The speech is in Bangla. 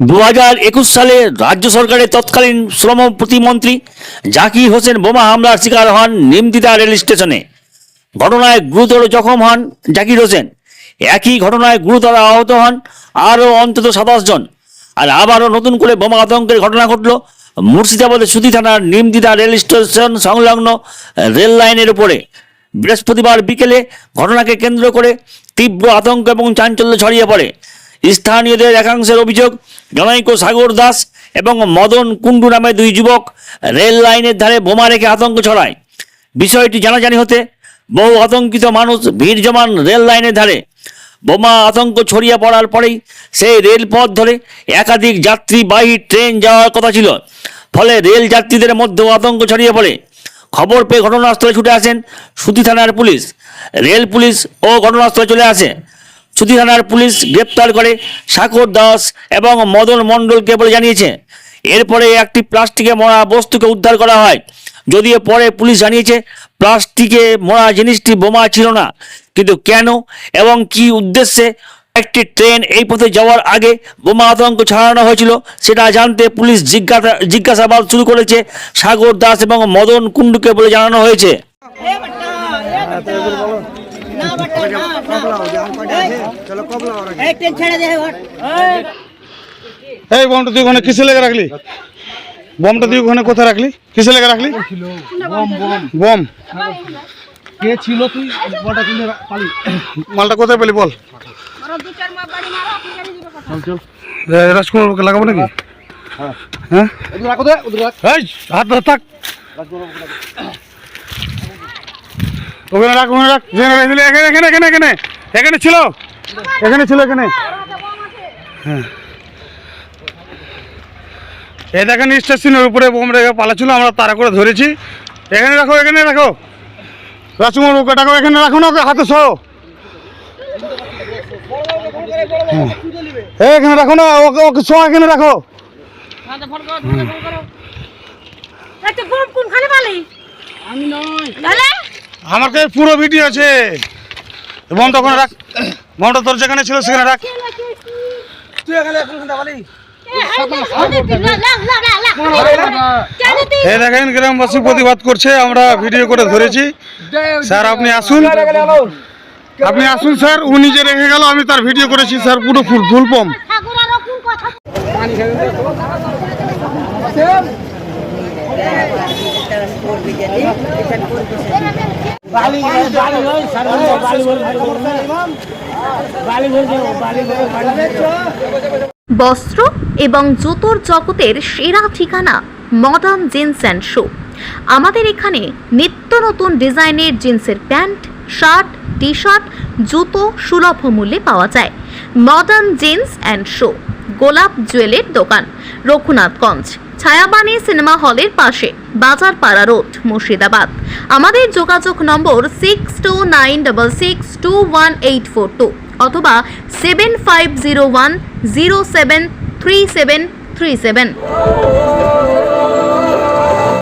দু হাজার একুশ সালে রাজ্য সরকারের তৎকালীন শ্রম প্রতিমন্ত্রী জাকির হোসেন বোমা হামলার শিকার হন নিমতিতা রেল স্টেশনে। ঘটনায় গুরুতর জখম হন জাকির হোসেন। একই ঘটনায় গুরুতর আহত হন আরও অন্তত সাতাশ জন। আর আবারও নতুন করে বোমা আতঙ্কের ঘটনা ঘটল মুর্শিদাবাদের সুতি থানার নিমতিতা রেল স্টেশন সংলগ্ন রেল লাইনের উপরে। বৃহস্পতিবার বিকেলে ঘটনাকে কেন্দ্র করে তীব্র আতঙ্ক এবং চাঞ্চল্য ছড়িয়ে পড়ে। স্থানীয়দের একাংশের অভিযোগ, জনৈক সাগর দাস এবং মদন কুণ্ডু নামে দুই যুবক রেল লাইনের ধারে বোমা রেখে আতঙ্ক ছড়ায়। বিষয়টি জানাজানি হতে বহু আতঙ্কিত মানুষ ভিড় জমান রেল লাইনের ধারে। বোমা আতঙ্ক ছড়িয়ে পড়ার পরেই সেই রেলপথ ধরে একাধিক যাত্রীবাহী ট্রেন যাওয়ার কথা ছিল। ফলে রেল যাত্রীদের মধ্যেও আতঙ্ক ছড়িয়ে পড়ে। খবর পেয়ে ঘটনাস্থলে ছুটে আসেন সুতি থানার পুলিশ। রেল পুলিশ ও ঘটনাস্থলে চলে আসে। সুতি থানার পুলিশ গ্রেপ্তার করে সাকর দাস এবং মদন মণ্ডলকে বলে জানিয়েছে। এরপরে একটি প্লাস্টিকে মরা বস্তুকে উদ্ধার করা হয়। যদিও পরে পুলিশ জানিয়েছে, প্লাস্টিকে মরা জিনিসটি বোমা ছিল না। কিন্তু কেন এবং কি উদ্দেশ্যে একটি ট্রেন এই পথে যাওয়ার আগে বোমা আতঙ্ক ছড়ানো হয়েছিল সেটা জানতে পুলিশ জিজ্ঞাসা, জিজ্ঞাসাবাদ শুরু করেছে। সাগর দাস এবং মদন কুণ্ডুকে বলে জানানো হয়েছে। ए बट्टा ए बट्टा ना बट्टा ना ए ट्रेन छेड़े दे हट এই বমটা তুই ওখানে কিসে লেগে রাখলি বমটা তুই ওখানে কোথায় রাখলি কিসে লেগে রাখলি বম কে ছিল তুই বলটা তুলে পালি মালটা কোথায় পেলি বল এ, রাজকুমারকে লাগাবো নাকি হ্যাঁ ওদের রাখো দে ওদের রাখ এই হাত ধর থাক ওখানে রাখ ওখানে রাখ। যেখানে রেখেছিলি, এখানে এখানে এখানে এখানে এখানে। ছিল? এখানে ছিল এখানে? হ্যাঁ। এই দেখেন স্টেশনের উপরে বোম রেখে পালাচ্ছিল আমরা তারা করে ধরেছি। এখানে রাখো এখানে রাখো। রাজকুমার ওকে ডাকো এখানে রাখো না ওকে হাতে সহ হ্যাঁ। এখানে রাখো না ওকে ওকে সহ এখানে রাখো। নয় তাহলে আমার কাছে পুরো ভিডিও আছে বোমটা ওখানে রাখ বোমটা তোর যেখানে ছিল সেখানে রাখ তুই এখানে এখন পালি এই দেখেন গ্রামবাসী প্রতিবাদ করছে আমরা ভিডিও করে ধরেছি স্যার আপনি আসুন আপনি আসুন স্যার ও নিজে রেখে গেল আমি তার ভিডিও করেছি স্যার পুরো ফুল ফুল পম বস্ত্র এবং জুতোর জগতের সেরা ঠিকানা মডার্ন জিন্স অ্যান্ড শু আমাদের এখানে নিত্য নতুন ডিজাইনের জিন্সের প্যান্ট, শার্ট টি শার্ট জুতো সুলভ মূল্যে পাওয়া যায়। মডার্ন জিন্স অ্যান্ড শো গোলাপ জুয়েলের দোকান, রঘুনাথগঞ্জ। ছায়াবাণী সিনেমা হলের পাশে বাজার পাড়া রোড, মুর্শিদাবাদ। আমাদের যোগাযোগ number six two nine double six two one eight four two অথবা seven five zero one zero seven three seven three seven